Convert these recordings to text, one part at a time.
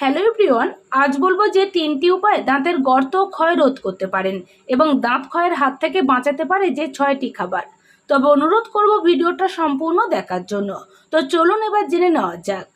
Hello everyone, আজ বলব যে তিনটি উপায় দাঁতের গর্ত ক্ষয় রোধ করতে পারেন এবং দাঁত ক্ষয়ের হাত থেকে বাঁচাতে পারে যে ছয়টি খাবার। তবে অনুরোধ করব ভিডিওটা সম্পূর্ণ দেখার জন্য। তো চলুন এবার জেনে নেওয়া যাক।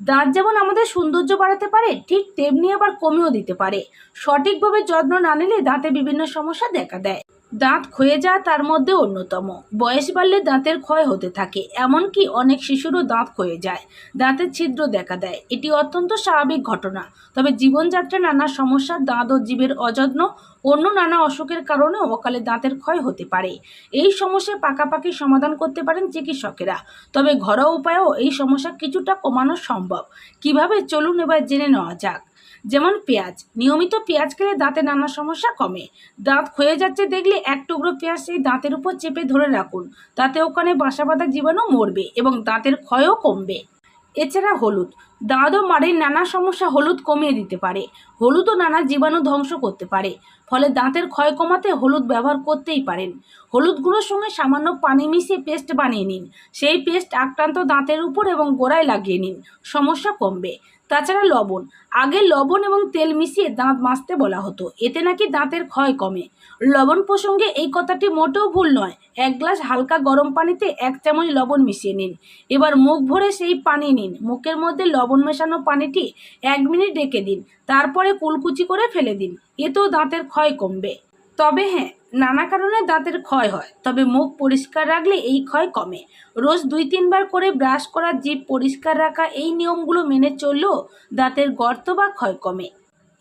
দাঁত যেমন আমাদের সৌন্দর্য বাড়াতে পারে, ঠিক তেমনি আবার কমেও দিতে পারে। সঠিকভাবে যত্ন না নিলে দাঁতে বিভিন্ন সমস্যা দেখা দেয়। দাঁত ক্ষয়ে যাওয়া তার মধ্যে অন্যতম। বয়স বাড়লে দাঁতের ক্ষয় হতে থাকে, এমনকি অনেক শিশুরও দাঁত ক্ষয়ে যায়। দাঁতের ছিদ্র দেখা দেয়। এটি অত্যন্ত স্বাভাবিক ঘটনা। তবে জীবনযাত্রা নানা সমস্যা দাঁত ও জীবের অযত্ন, অন্য নানা অসুখের কারণে অকালে দাঁতের ক্ষয় হতে পারে। এই সমস্যার পাকাপাকি সমাধান করতে পারেন চিকিৎসকেরা। তবে ঘরোয়া উপায়েও এই সমস্যা কিছুটা কমানো সম্ভব। কীভাবে? চলুন এবার জেনে নেওয়া যাক। যেমন পেঁয়াজ। নিয়মিত পেঁয়াজ খেলে দাঁতে নানা সমস্যা কমে। দাঁত ক্ষয়ে যাচ্ছে দেখলে এক টুকরো পেঁয়াজ সেই দাঁতের উপর চেপে ধরে রাখুন। তাতে ওখানে বাসা বাঁধা জীবাণু মরবে এবং দাঁতের ক্ষয়ও কমবে। এছাড়া হলুদ। দাঁত মাড়ির নানা সমস্যা হলুদ কমিয়ে দিতে পারে। হলুদও নানা জীবাণু ধ্বংস করতে পারে। ফলে দাঁতের ক্ষয় কমাতে হলুদ ব্যবহার করতেই পারেন। হলুদ গুঁড়োর সঙ্গে সামান্য পানি মিশিয়ে পেস্ট বানিয়ে নিন। সেই পেস্ট আক্রান্ত দাঁতের উপর এবং গোড়ায় লাগিয়ে নিন। সমস্যা কমবে। তাছাড়া লবণ। আগে লবণ এবং তেল মিশিয়ে দাঁত মাজতে বলা হতো। এতে নাকি দাঁতের ক্ষয় কমে। লবণ প্রসঙ্গে এই কথাটি মোটেও ভুল নয়। এক গ্লাস হালকা গরম পানিতে এক চামচ লবণ মিশিয়ে নিন। এবার মুখ ভরে সেই পানি নিন। মুখের মধ্যে লবণ মেশানো পানিটি এক মিনিট ডেকে দিন, তারপরে কুলকুচি করে ফেলে দিন। এতেও দাঁতের ক্ষয় কমবে। তবে হ্যাঁ নানা কারণে দাঁতের ক্ষয় হয়, তবে মুখ পরিষ্কার রাখলে এই ক্ষয় কমে। রোজ দুই তিনবার করে ব্রাশ করার জিভ পরিষ্কার রাখা এই নিয়মগুলো মেনে চললেও দাঁতের গর্ত বা ক্ষয় কমে।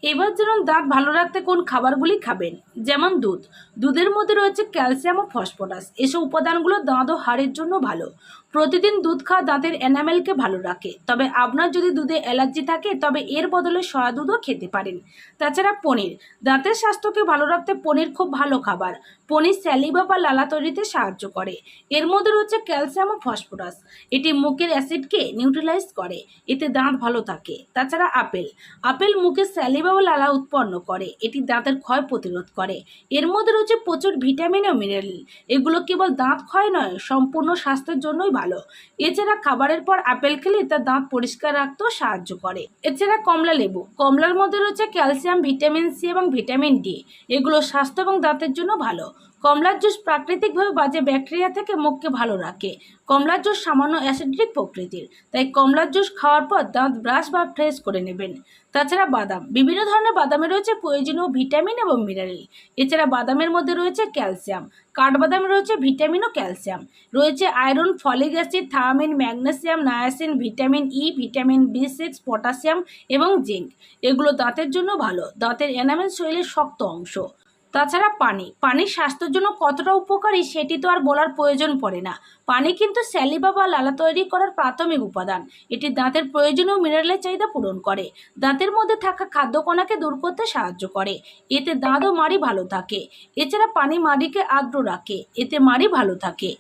এবার যেমন দাঁত ভালো রাখতে কোন খাবারগুলি খাবেন? যেমন দুধ। দুধের মধ্যে রয়েছে ক্যালসিয়াম ও ফসফরাস। এসব উপাদানগুলো দাঁত ও হাড়ের জন্য ভালো। প্রতিদিন দুধ খাওয়া দাঁতের এনামেলকে ভালো রাখে। তবে আপনার যদি দুধে অ্যালার্জি থাকে, তবে এর বদলে সয়া দুধও খেতে পারেন। তাছাড়া পনির। দাঁতের স্বাস্থ্যকে ভালো রাখতে পনির খুব ভালো খাবার। পনির স্যালিবা বা লালা তৈরিতে সাহায্য করে। এর মধ্যে রয়েছে ক্যালসিয়াম ও ফসফরাস। এটি মুখের অ্যাসিডকে নিউট্রালাইজ করে। এতে দাঁত ভালো থাকে। তাছাড়া আপেল। আপেল মুখের স্যালিবা ও লালা উৎপন্ন করে। এটি দাঁতের ক্ষয় প্রতিরোধ করে। এর মধ্যে রয়েছে প্রচুর ভিটামিন ও মিনারেল। এগুলো কেবল দাঁত ক্ষয় নয়, সম্পূর্ণ স্বাস্থ্যের জন্যই ভালো। এছাড়া খাবারের পর আপেল খেলে তা দাঁত পরিষ্কার রাখতেও সাহায্য করে। এছাড়া কমলা লেবু। কমলার মধ্যে রয়েছে ক্যালসিয়াম, ভিটামিন সি এবং ভিটামিন ডি। এগুলো স্বাস্থ্য এবং দাঁতের জন্য ভালো। কমলার জুস প্রাকৃতিকভাবে বাজে ব্যাকটেরিয়া থেকে মুখকে ভালো রাখে। কমলার জুস সামান্য অ্যাসিডিক প্রকৃতির, তাই কমলার জুস খাওয়ার পর দাঁত, ব্রাশ বা ফ্রেশ করে নেবেন। তাছাড়া বাদাম, বিভিন্ন ধরনের বাদামে রয়েছে প্রয়োজনীয় ভিটামিন এবং মিনারেল। এছাড়া বাদামের মধ্যে রয়েছে ক্যালসিয়াম, কাঠবাদামে রয়েছে ভিটামিন ও ক্যালসিয়াম। রয়েছে iron, folic acid, thiamine, magnesium, niacin, vitamin E, vitamin B six, potassium এবং জিঙ্ক। এগুলো দাঁতের জন্য ভালো। দাঁতের এনামেল শরীরের শক্ত অংশ। তাছাড়া পানি পানি স্বাস্থ্যের জন্য কতটা উপকারী সেটি তো আর বলার প্রয়োজন পড়ে না। পানি কিন্তু স্যালিবা বা লালা তৈরি করার প্রাথমিক উপাদান। এটি দাঁতের প্রয়োজনীয় মিনারেলের চাহিদা পূরণ করে। দাঁতের মধ্যে থাকা খাদ্যকণাকে দূর করতে সাহায্য করে। এতে দাঁত ও মাড়ি ভালো থাকে। এছাড়া পানি মাড়িকে আর্দ্র রাখে। এতে মাড়ি ভালো থাকে।